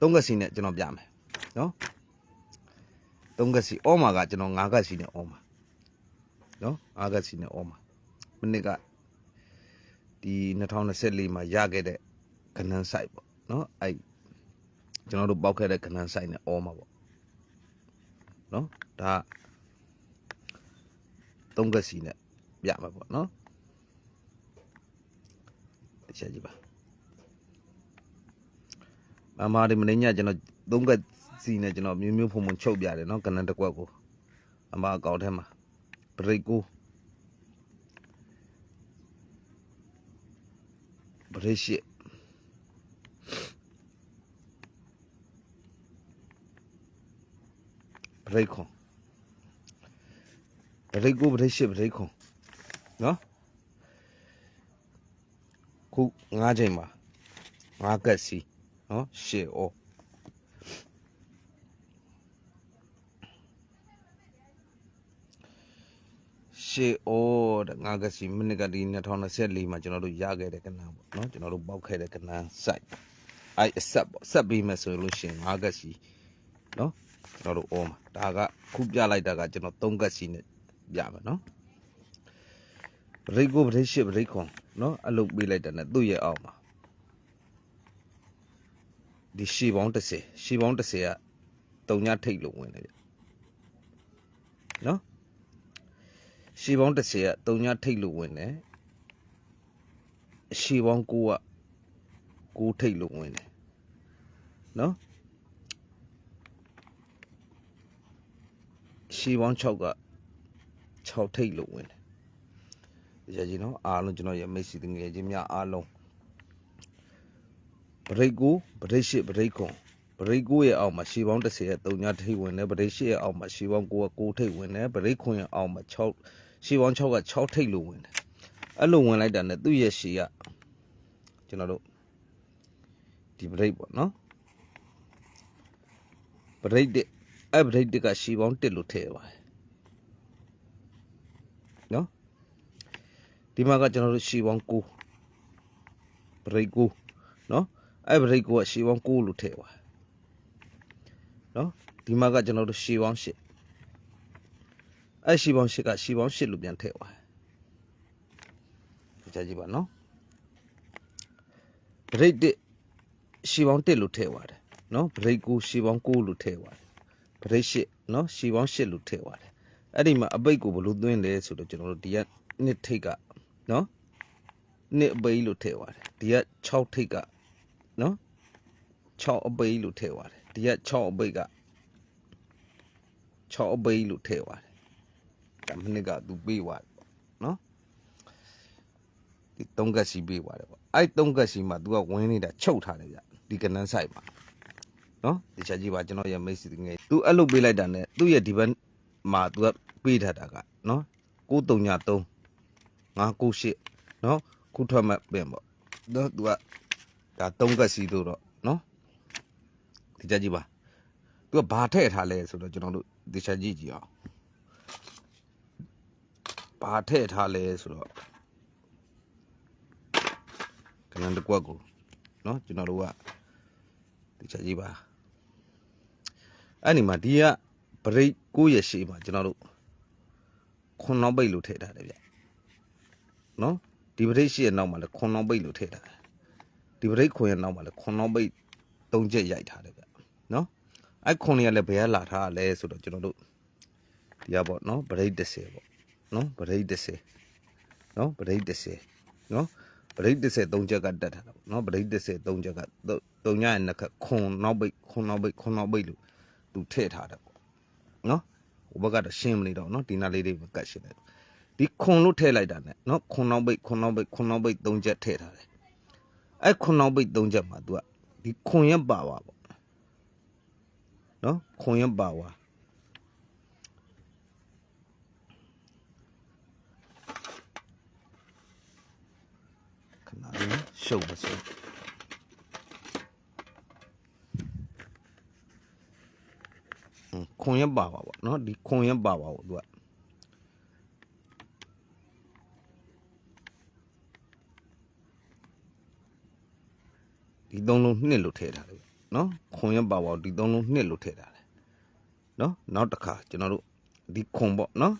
သုံးကက်စီနဲ့ကျွန်တော်ပြမယ်နော်သုံးကက်စီအော်မာကကျွန်တော်ငါးကက်စီနဲ့အော်မာနော်ငါးကက်စီနဲ့အော်မာမနစ်ကဒီ2024မှာရခဲ့တဲ့ကနန်းဆိုင်ပေါ့နော်အဲ့ကျွန်တော်တို့ပောက်ခဲ့တဲ့ကနန်းဆိုင်နဲ့အော်မာပေါ့နော်ဒါသုံးကက်စီနဲ့ပြမှာပေါ့နော်တစ်ချက်ကြည့်ပါ မမဒီမင်းညကျွန်တော်သုံးကက်စီနဲ့ကျွန်တော်မျိုးမျိုးဖုံဖုံချုပ်ပြတယ်နော်ကနန်တစ်ကွက်ကိုအမအကောင့်ထဲမှာဘရိတ်ကိုဘရိတ်ရှိဘရိတ်ခွန်ဘရိတ်ကိုဘရိတ်ရှိဘရိတ်ခွန်နော်ခု၅ချိန်မှာ၅ကက်စီ နော်ရှေ့ဩရှေ့ဩတဲ့ငါကစီမိနစ်ကဒီ2024မှာကျွန်တော်တို့ရခဲ့တဲ့ကဏ္ဍပေါ့နော်ကျွန်တော်တို့ပေါက်ခဲ့တဲ့ကဏ္ဍ site အဲ့အဆက်ပေါ့ဆက်ပြီးမယ်ဆိုလို့ရှိရင်ငါကစီနော်ကျွန်တော်တို့ဩမှာဒါကခုပြလိုက်တာကကျွန်တော်3ကစီနဲ့ပြမယ်နော်ဘရိတ်ကိုဘရိတ်ရှစ်ဘရိတ်ခွန်နော်အလုပ်ပေးလိုက်တာနဲ့သူ့ရဲ့အောက်မှာ ဒီရှေပေါင်း30ရှေပေါင်း30ကတုံညထိတ်လို့ဝင်တယ်ဗျနော်ရှေပေါင်း30ကတုံညထိတ်လို့ဝင်တယ်ရှေပေါင်း9က9ထိတ်လို့ဝင်တယ်နော်ရှေပေါင်း6က6ထိတ်လို့ဝင်တယ်ဒီကြကြီးနော်အားလုံးကျွန်တော်ရဲ့မိတ်ဆွေငယ်ချင်းများအားလုံး ဗရိတ်ကိုဗရိတ်ရှိဗရိတ်ခွန်ဗရိတ်ကိုရဲ့အောက်မှာရှေပေါင်း30ရဲ့3ညထိပ်ဝင်တယ်ဗရိတ်ရှိရဲ့အောက်မှာရှေပေါင်း9က9ထိပ်ဝင်တယ်ဗရိတ်ခွန်ရဲ့အောက်မှာ6ရှေပေါင်း6က6ထိပ်လို့ဝင်တယ်အဲ့လိုဝင်လိုက်တာနဲ့သူ့ရဲ့ရှေကကျွန်တော်တို့ဒီဗရိတ်ပေါ့နော်ဗရိတ်တစ်အဲ့ဗရိတ်တစ်ကရှေပေါင်း1လို့ထည့်ပါတယ်နော်ဒီမှာကကျွန်တော်တို့ရှေပေါင်း9ဗရိတ်9နော် အဲ့ဘရိတ်ကိုကရှေးပေါင်း6လို့ထည့်သွားနော်ဒီမှာကကျွန်တော်တို့ရှေးပေါင်း8အဲ့ရှေးပေါင်း8ကရှေးပေါင်း8လို့ပြန်ထည့်သွားဒီကြကြည့်ပါနော်ဘရိတ်1ရှေးပေါင်း1လို့ထည့်သွားတယ်နော်ဘရိတ်ကိုရှေးပေါင်း6လို့ထည့်သွားတယ်ဘရိတ်8နော်ရှေးပေါင်း8လို့ထည့်သွားတယ်အဲ့ဒီမှာအပိတ်ကိုဘယ်လိုသွင်းလဲဆိုတော့ကျွန်တော်တို့ဒီကနှစ်ထိတ်ကနော်နှစ်အပိတ်လို့ထည့်သွားတယ်ဒီက6ထိတ်က နော်6အပိတ်လို့ထည့်သွားတယ်ဒီက6အပိတ်က6အပိတ်လို့ထည့်သွားတယ်ဒါမနစ်ကသူပေးသွားတယ်ပေါ့နော်ဒီ3ကက်စီပေးသွားတယ်ပေါ့အဲ့3ကက်စီမှာ तू ကဝင်းနေတာချုပ်ထားတယ်ဗျဒီကနန်းဆိုင်မှာနော်ဒီချက်ကြီးပါကျွန်တော်ရဲ့မိတ်ဆွေငယ် तू အဲ့လိုပေးလိုက်တာ ਨੇ သူ့ရဲ့ဒီဘက်မှာ तू ကပေးထားတာကနော်933 598နော်ခုထွက်မဲ့ပင်ပေါ့နော် तू က ဒါ၃ကက်စီတို့တော့နော်ဒီချက်ကြည့်ပါသူကဘာထည့်ထားလဲဆိုတော့ကျွန်တော်တို့ဒီချက်ကြည့်ကြည့်အောင်ဘာထည့်ထားလဲဆိုတော့ခဏတစ်ကွက်ကိုနော်ကျွန်တော်တို့ကဒီချက်ကြည့်ပါအဲ့ဒီမှာဒီကဘရိတ်ကိုရရှိမှာကျွန်တော်တို့ခွန်နောက်ပိတ်လို့ထည့်ထားတယ်ဗျနော်ဒီဘရိတ်ရှိရဲ့နောက်မှာလည်းခွန်နောက်ပိတ်လို့ထည့်ထားတယ် ဒီဘရိတ်ခွန်ရဲ့နောက်မှာလည်းခွန်နောက်ပိတ်၃ချက်ရိုက်ထားတယ်ဗျနော်အဲ့ခွန်တွေကလည်းဘယ်ကလာထားရလဲဆိုတော့ကျွန်တော်တို့ဒီကပေါ့နော်ဘရိတ်30ပေါ့နော်ဘရိတ်30နော်ဗရိတ်30နော်ဗရိတ်30၃ချက်ကတက်ထားတာပေါ့နော်ဗရိတ်30၃ချက်က၃ညရဲ့နှစ်ခက်ခွန်နောက်ပိတ်ခွန်နောက်ပိတ်ခွန်နောက်ပိတ်လို့သူထည့်ထားတယ်ပေါ့နော်ဟိုဘက်ကတော့ရှင်းမနေတော့နော်ဒီနာလေးတွေကတ်ရှင်းလိုက်ဒီခွန်လို့ထည့်လိုက်တာ ਨੇ နော်ခွန်နောက်ပိတ်ခွန်နောက်ပိတ်ခွန်နောက်ပိတ်၃ချက်ထည့်ထားတယ် အဲ့ခွန်နောက်ပိတ်၃ချက်မှာ तू ကဒီခွန်ရက်ပါဝါပေါ့နော်ခွန်ရက်ပါဝါခဏလေးရှုပ်ပါစို့ဟွန်းခွန်ရက်ပါဝါပေါ့နော်ဒီခွန်ရက်ပါဝါပေါ့ तू က ဒီသုံးလုံးနှစ်လို့ထည့်ထားတယ်နော်ခွန်ရပါဝါဒီသုံးလုံးနှစ်လို့ထည့်ထားတယ်နော်နောက်တစ်ခါကျွန်တော်တို့ဒီခွန်ပေါ့နော်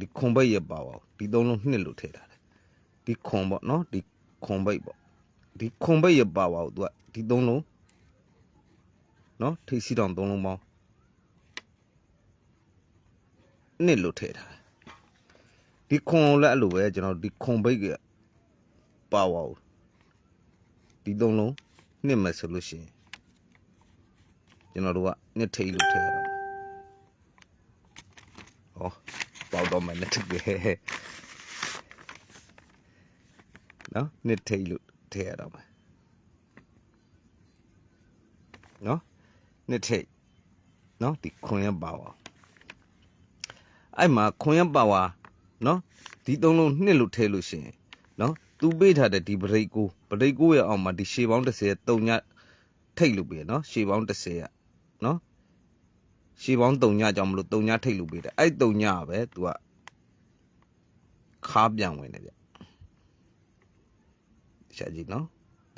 ဒီခွန်ဘိတ်ရပါဝါဒီသုံးလုံးနှစ်လို့ထည့်ထားတယ်ဒီခွန်ပေါ့နော်ဒီခွန်ဘိတ်ပေါ့ဒီခွန်ဘိတ်ရပါဝါကိုသူကဒီသုံးလုံးနော်ထိပ်စီတောင်သုံးလုံးပေါင်းနှစ်လို့ထည့်ထားတယ်ဒီခွန်ကိုလည်းအဲ့လိုပဲကျွန်တော်ဒီခွန်ဘိတ်က ပါဝါကိုဒီသုံးလုံးနှစ်မယ်ဆိုလို့ရှိရင်ကျွန်တော်တို့ကနှစ်ထိတ်လို့ထည့်ရတော့ဟောပေါက်တော့မယ်နှစ်ထိတ်ပဲနော်နှစ်ထိတ်လို့ထည့်ရတော့မယ်နော်နှစ်ထိတ်နော်ဒီခွန်ရပါဝါအဲ့မှာခွန်ရပါဝါနော်ဒီသုံးလုံးနှစ်လို့ထည့်လို့ရှိရင်နော် သူပေးထားတဲ့ဒီဗရိတ်ကိုဗရိတ်ကိုရဲ့အောက်မှာဒီရှေပေါင်း30ရဲ့တုံညထိတ်လို့ပေးနော်ရှေပေါင်း30ရဲ့နော်ရှေပေါင်းတုံညကြောင့်မလို့တုံညထိတ်လို့ပေးတယ်အဲ့တုံညပဲ तू ကခါပြန်ဝင်တယ်ဗျရှာကြည့်နော်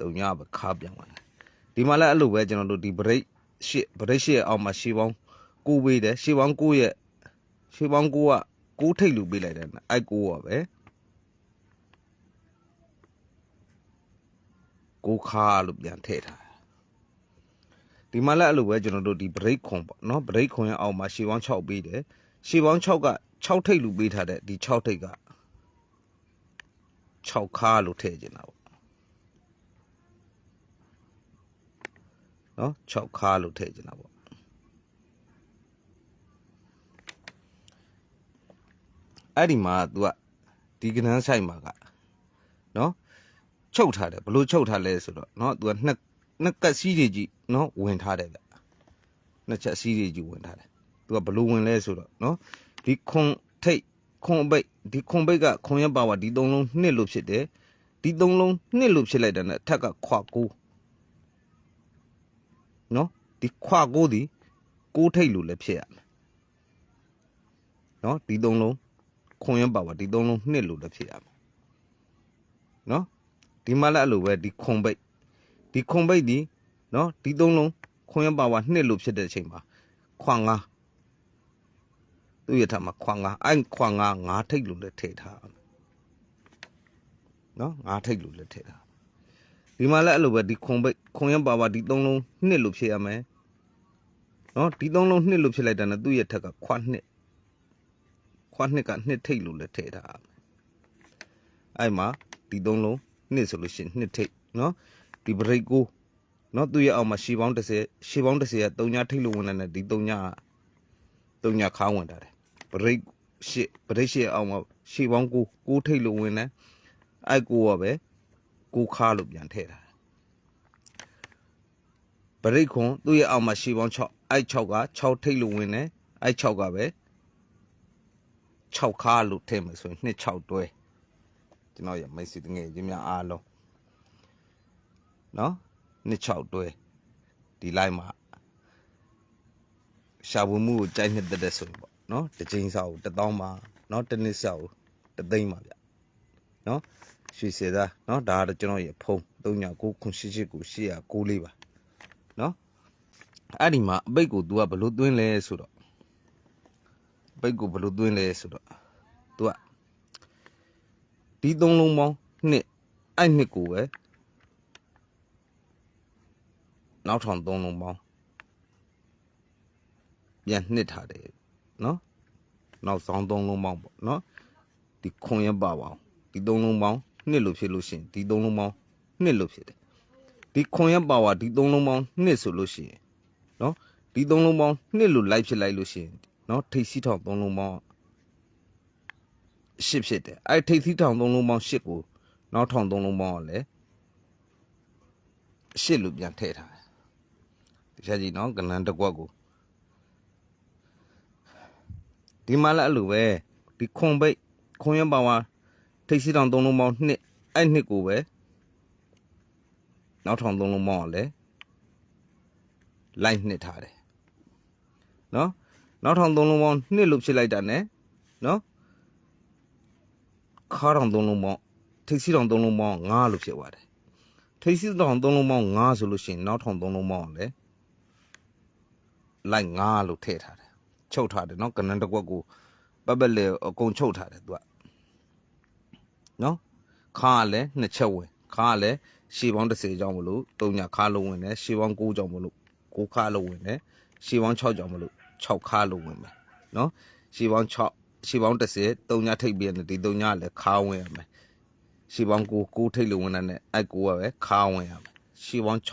တုံညပဲခါပြန်ဝင်တယ်ဒီမှာလည်းအဲ့လိုပဲကျွန်တော်တို့ဒီဗရိတ်ရှေဗရိတ်ရှေရဲ့အောက်မှာရှေပေါင်းကိုပေးတယ်ရှေပေါင်း9ရဲ့ရှေပေါင်း9က6ထိတ်လို့ပေးလိုက်တယ်အဲ့9ကပဲ ကိုခါလို့ပြန်ထည့်ထားတယ်ဒီမှာလည်းအဲ့လိုပဲကျွန်တော်တို့ဒီ break ခွန်ပေါ့နော် break ခွန်ရဲ့အောက်မှာရှေးပေါင်း6ပေးတယ်ရှေးပေါင်း6က6ထိပ်လူပေးထားတဲ့ဒီ6ထိပ်က6ခါလို့ထည့်ကျင်တာပေါ့နော်6ခါလို့ထည့်ကျင်တာပေါ့အဲ့ဒီမှာ तू ကဒီကနန်းဆိုင်မှာကနော် ချုပ်ထားတယ်ဘလို့ချုပ်ထားလဲဆိုတော့เนาะသူကနှစ်နှစ်ကက်စီးတွေကြီးเนาะဝင်ထားတယ်ဗျနှစ်ချက်စီးတွေကြီးဝင်ထားတယ်သူကဘလို့ဝင်လဲဆိုတော့เนาะဒီခွန်ထိတ်ခွန်ဘိတ်ဒီခွန်ဘိတ်ကခွန်ရပါဝါဒီသုံးလုံးနှစ်လို့ဖြစ်တယ်ဒီသုံးလုံးနှစ်လို့ဖြစ်လိုက်တဲ့နဲ့အထက်ကခွာကိုเนาะဒီခွာကိုဒီကိုထိတ်လို့လည်းဖြစ်ရမယ်เนาะဒီသုံးလုံးခွန်ရပါဝါဒီသုံးလုံးနှစ်လို့လည်းဖြစ်ရမယ်เนาะ ဒီမှာလည်းအဲ့လိုပဲဒီခွန်ဘိတ်ဒီခွန်ဘိတ်ဒီနော်ဒီသုံးလုံးခွန်ရပါဝါနှစ်လို့ဖြစ်တဲ့အချိန်မှာခွန်ငါသူ့ရထားမှာခွန်ငါအဲ့ခွန်ငါငါထိတ်လို့လည်းထည့်ထားနော်ငါထိတ်လို့လည်းထည့်ထားဒီမှာလည်းအဲ့လိုပဲဒီခွန်ဘိတ်ခွန်ရပါဝါဒီသုံးလုံးနှစ်လို့ဖြစ်ရမယ်နော်ဒီသုံးလုံးနှစ်လို့ဖြစ်လိုက်တာနဲ့သူ့ရထက်ကခွန်နှစ်ခွန်နှစ်ကနှစ်ထိတ်လို့လည်းထည့်ထားအဲ့မှာဒီသုံးလုံး နှစ်ဆိုလို့ရှိရင်နှစ်ထိတ်နော်ဒီ break ကိုနော်သူ့ရဲ့အောက်မှာရှီပေါင်း30ရှီပေါင်း30က3ညထိတ်လို့ဝင်လာတဲ့ဒီ3ည3ညခါဝင်တာတယ် break ရှစ် break ရှစ်ရဲ့အောက်မှာရှီပေါင်း9 9ထိတ်လို့ဝင်တယ်အဲ့ကိုကပဲ9ခါလို့ပြန်ထည့်တာဘရိတ်ခွန်သူ့ရဲ့အောက်မှာရှီပေါင်း6အဲ့6က6ထိတ်လို့ဝင်တယ်အဲ့6ကပဲ6ခါလို့ထည့်မယ်ဆိုရင်2 6တွဲ ကျွန်တော်ရမိတ်ဆွေတငယ်ချင်းများအားလုံးနော်နှစ်6တွဲဒီ line မှာရှာဖွေမှုကိုကြိုက်နှစ်သက်တဲ့ဆိုရင်ပေါ့နော်တစ်ချိန်စာကို1000မှာနော်တစ်နှစ်စာကိုတသိန်းပါဗျနော်ရွှေစေသားနော်ဒါကတော့ကျွန်တော်ရဖုံး39ခု88ခု800လေးပါနော်အဲ့ဒီမှာအပိတ်ကို तू ကဘလို့သွင်းလဲဆိုတော့အပိတ်ကိုဘလို့သွင်းလဲဆိုတော့ तू က ဒီသုံးလုံးပေါင်းနှစ်အဲ့နှစ်ကိုပဲနောက်ထောင်သုံးလုံးပေါင်းပြန်နှစ်ထားတယ်နော်နောက်ဆောင်သုံးလုံးပေါင်းပေါ့နော်ဒီခွန်ရပါပါအောင်ဒီသုံးလုံးပေါင်းနှစ်လို့ဖြစ်လို့ရှိရင်ဒီသုံးလုံးပေါင်းနှစ်လို့ဖြစ်တယ်ဒီခွန်ရပါဝါဒီသုံးလုံးပေါင်းနှစ်ဆိုလို့ရှိရင်နော်ဒီသုံးလုံးပေါင်းနှစ်လို့လိုက်ဖြစ်လိုက်လို့ရှိရင်နော်ထိတ်စီထောင်သုံးလုံးပေါင်း ရှစ်ဖြစ်တယ်အဲ့ထိပ်သီးထောင်သုံးလုံးပေါင်းရှစ်ကိုနောက်ထောင်သုံးလုံးပေါင်းကလည်းရှစ်လို့ပြန်ထည့်ထားတယ်တရားကြီးနော်ကနန်းတစ်ကွက်ကိုဒီမှာလည်းအဲ့လိုပဲဒီခွန်ပိတ်ခွန်ရပါဝါထိပ်စီးထောင်သုံးလုံးပေါင်းနှစ်အဲ့နှစ်ကိုပဲနောက်ထောင်သုံးလုံးပေါင်းကလည်းလိုက်နှစ်ထားတယ်နော်နောက်ထောင်သုံးလုံးပေါင်းနှစ်လို့ဖြစ်လိုက်တာ ਨੇ နော် ခါတောင်သုံးလုံးပေါင်းထိပ်စီးတောင်သုံးလုံးပေါင်းငါလို့ဖြစ်သွားတယ်ထိ ထိပ်စီးတောင်သုံးလုံးပေါင်း9ဆိုလို့ရှိရင်နောက်ထောင်သုံးလုံးပေါင်းလည်းလိုက်9လို့ထည့်ထားတယ်ချုပ်ထားတယ်เนาะကနန်းတစ်ကွက်ကိုပတ်ပတ်လေအကုန်ချုပ်ထားတယ်သူကเนาะခါကလည်းနှစ်ချက်ဝင်ခါကလည်းရှေးပေါင်း30ကြောင်းမလို့တုံညာခါလုံးဝင်တယ်ရှေးပေါင်း9ကြောင်းမလို့9ခါလုံးဝင်တယ်ရှေးပေါင်း6ကြောင်းမလို့6ခါလုံးဝင်မယ်เนาะရှေးပေါင်း6 ရှေးပေါင်း30တုံညာထိပ်ပြီးတယ်ဒီတုံညာလည်းခါဝင်ရမယ်ရှေးပေါင်း9 9ထိပ်လုံးဝင်တဲ့အဲ့9ကပဲခါဝင်ရမယ်ရှေးပေါင်း6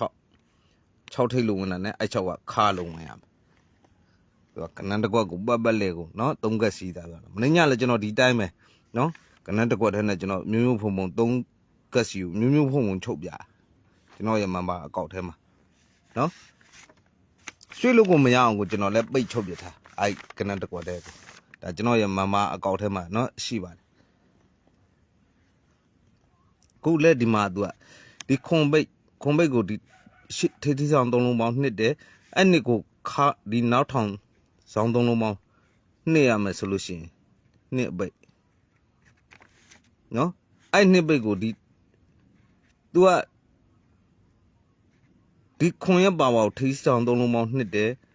6ထိပ်လုံးဝင်တဲ့အဲ့6ကခါလုံးဝင်ရမယ်သူကကနန်းတစ်ကွက်ကိုပတ်ပတ်လေကိုနော်သုံးကက်စီးတာပြောတာမနေ့ညလည်းကျွန်တော်ဒီတိုင်းပဲနော်ကနန်းတစ်ကွက်ထဲနဲ့ကျွန်တော်မျိုးမျိုးဖုံဖုံသုံးကက်စီကိုမျိုးမျိုးဖုံဖုံချုပ်ပြကျွန်တော်ရမန်ပါအကောက်ထဲမှာနော်ရွှေ့လို့ကိုမရအောင်ကိုကျွန်တော်လည်းပိတ်ချုပ်ပြထားအဲ့ကနန်းတစ်ကွက်ထဲကို ဒါကျွန်တော်ရမန်ပါအကောက်ထဲမှာနော်ရှိပါတယ်ခုလည်းဒီမှာသူကဒီခွန်ပိတ်ခွန်ပိတ်ကိုဒီရှစ်ထေးထီဆောင်သုံးလုံးပေါင်းနှစ်တယ်အဲ့နှစ်ကိုခါဒီနောက်ထောင်ဇောင်းသုံးလုံးပေါင်းနှစ်ရမယ်ဆိုလို့ရှိရင်နှစ်အပိတ်နော်အဲ့နှစ်ပိတ်ကိုဒီ तू ကဒီခွန်ရပါပါကိုထိစတောင်သုံးလုံးပေါင်းနှစ်တယ်ဇောင်း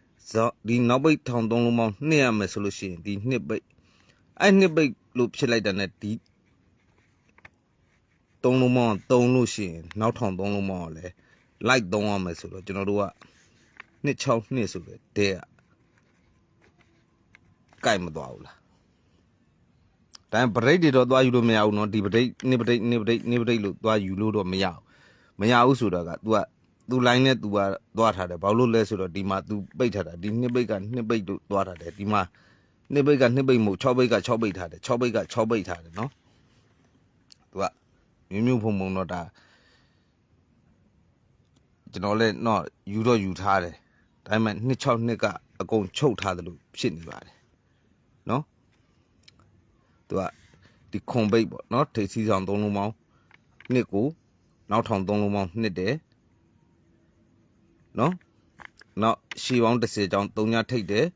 ဒီနောက်ပိတ်ထောင်သုံးလုံးပေါင်းနှစ်ရမယ်ဆိုလို့ရှိရင်ဒီနှစ်ပိတ်အဲ့နှစ်ပိတ်လို့ဖြစ်လိုက်တာ ਨੇ ဒီသုံးလုံးပေါင်းသုံးလို့ရှိရင်နောက်ထောင်သုံးလုံးပေါင်းကလည်းလိုက်သုံးရမယ်ဆိုတော့ကျွန်တော်တို့ကနှစ်6နှစ်ဆိုတဲ့တဲက ကြိုက်မသွားဘူးလားဒါပေမဲ့ဗရိတ်တွေတော့သွားယူလို့မရဘူးเนาะဒီဗရိတ်နေဗရိတ်နေဗရိတ်နေဗရိတ်လို့သွားယူလို့တော့မရဘူးမရဘူးဆိုတော့က तू က သူ line နဲ့ तू ကသွားထားတယ်ဘာလို့လဲဆိုတော့ဒီမှာ तू ပိတ်ထားတာဒီနှစ်ပိတ်ကနှစ်ပိတ်တို့သွားထားတယ်ဒီမှာနှစ်ပိတ်ကနှစ်ပိတ်မဟုတ်6ပိတ်က6ပိတ်ထားတယ်6ပိတ်က6ပိတ်ထားတယ်နော် तू ကမျိုးမျိုးဖုံဖုံတော့ဒါကျွန်တော်လည်းတော့ယူတော့ယူထားတယ်ဒါပေမဲ့26နှစ်ကအကုန်ချုပ်ထားတယ်လို့ဖြစ်နေပါတယ်နော် तू ကဒီခွန်ပိတ်ပေါ့နော်ထိတ်စီဆောင်သုံးလုံးပေါင်းနှစ်ကိုနောက်ထောင်သုံးလုံးပေါင်းနှစ်တယ် နော်နောက်ရှီပေါင်း30ကျောင်း3ညထိတ်တယ်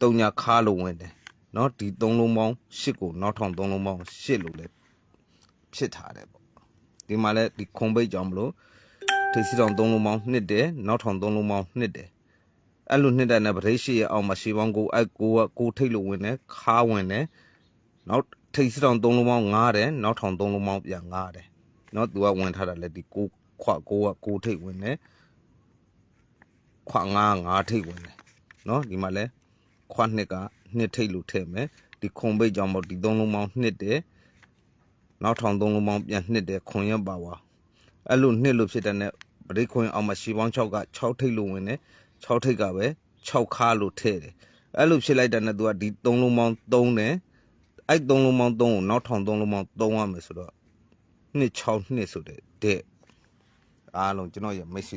3ညခါလို့ဝင်တယ်နော်ဒီ3လုံးပေါင်း8ကိုနောက်ထောင်3လုံးပေါင်း8လို့လည်းဖြစ်ထားတယ်ပေါ့ဒီမှာလည်းဒီခွန်ပိတ်ကြောင့်မလို့ထိပ်စီးဆောင်3လုံးပေါင်းနှစ်တယ်နောက်ထောင်3လုံးပေါင်းနှစ်တယ်အဲ့လိုနှစ်တက်နဲ့ဗရိတ်ရှိရအောင်မှာရှေးပေါင်းကိုအဲ့ကိုကကိုထိတ်လို့ဝင်တယ်ခါဝင်တယ်နောက်ထိတ်စတောင်သုံးလုံးပေါင်းငားတယ်နောက်ထောင်သုံးလုံးပေါင်းပြန်ငားတယ်နော်သူကဝင်ထားတာလေဒီကိုခွကိုကကိုထိတ်ဝင်တယ် ခွငားငားထိတ်ဝင်တယ်နော်ဒီမှာလဲခွနှစ်ကနှစ်ထိတ်လို့ထည့်မယ်ဒီခွန်ပိတ်ကြောင့်မို့ဒီသုံးလုံးပေါင်းနှစ်တယ်နောက်ထောင်သုံးလုံးပေါင်းပြန်နှစ်တယ်ခွန်ရပါဝါအဲ့လိုနှစ်လို့ဖြစ်တဲ့နဲ့ဗရိတ်ခွန်အောင်မှာရှေးပေါင်း6က6ထိတ်လို့ဝင်တယ်6ထိပ်ကပဲ6ခါလို့ထည့်တယ်အဲ့လိုဖြစ်လိုက်တဲ့နဲ့ तू ကဒီ3လုံးပေါင်း3တယ်အဲ့3လုံးပေါင်း3ကိုနောက်ထောင်3လုံးပေါင်း3ရမယ်ဆိုတော့နှစ်6နှစ်ဆိုတဲ့တဲ့အားလုံးကျွန်တော်ရမိတ်ဆွေ